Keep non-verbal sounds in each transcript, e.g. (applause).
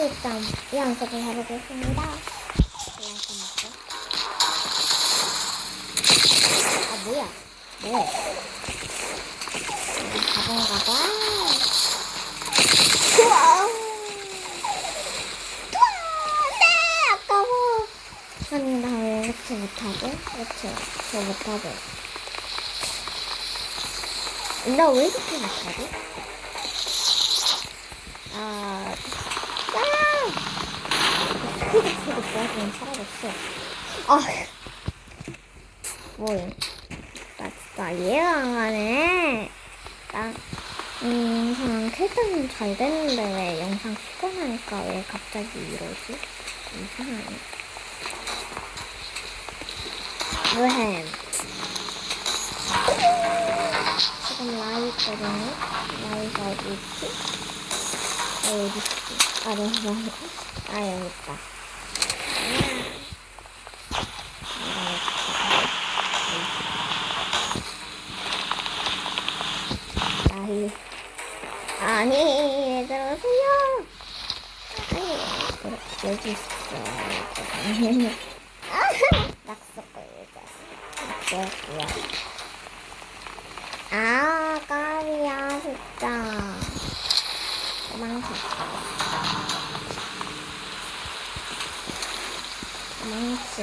일단 연습을 해보겠습니다. 아 뭐야? 뭐? 가본가 봐. 우와! 우와! 네! 아까워. 아니 나 왜 이렇게 못하고? 그렇죠. 저 못하고. 나 왜 이렇게 못하지? 아, 아! 스피드 부하기는 사라졌어. 아, 뭐야? 나 진짜 이해가 안 가네. 나, 음, 영상 캘때는 잘 되는데 왜 영상 키고 나니까 왜 갑자기 이러지? 이상하네. 왜? 지금 라이 있거든요. 라이가 어디 있지? 아, 여기 있지. 아, 네, 라이. 아, 여기 있다. 라이. 아니, 얘들아, 오세요. 아니, 여기, 여기 있어. 여기. (laughs) 아, 낙서 걸자. 낙서야. 아, 까비야, 진짜. 도망쳤어. 도망치.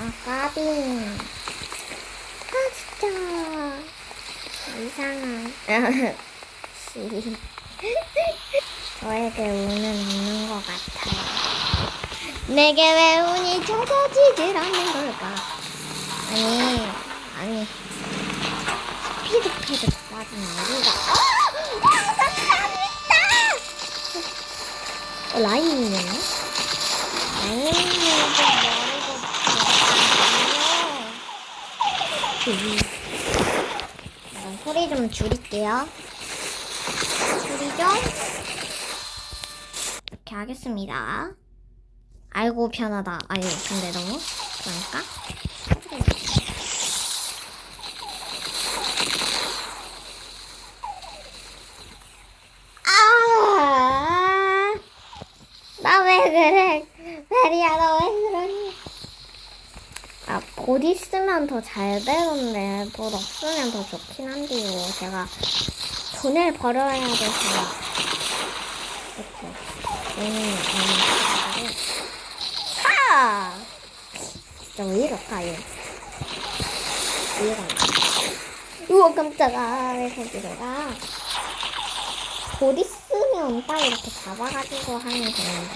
아, 까비. 아, 진짜. 이상한. (laughs) 씨. (laughs) 저에게 운은 없는 것 같아요. 내게 왜 운이 젖어지질 않는 걸까? 아니, 아니. 스피드 패드 빠진 우리가 어! 어! 나 있다! 어, 라인이었네? 라인이었는데 머리가 잠깐 소리 좀 줄일게요 좀 이렇게 하겠습니다 아이고 편하다 아니 근데 너무 그러니까 아, 나 왜 그래? 베리야, 너 왜 그러니? 아, 곧 있으면 더 잘 되는데, 곧 없으면 더 좋긴 한데요. 제가 돈을 벌어야 돼서. 그쵸. 돈이 많이 하! 진짜 왜 이럴까, 얘. 이해가 안 가. 우와, 깜짝아. 왜 거기로 가? 곧 있으면 딱 이렇게 잡아가지고 하면 되는데.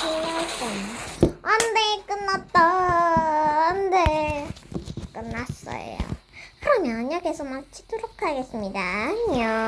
끝날 (laughs) 뻔. 안 돼, 끝났다. 안 돼. 여기서 마치도록 하겠습니다. 안녕.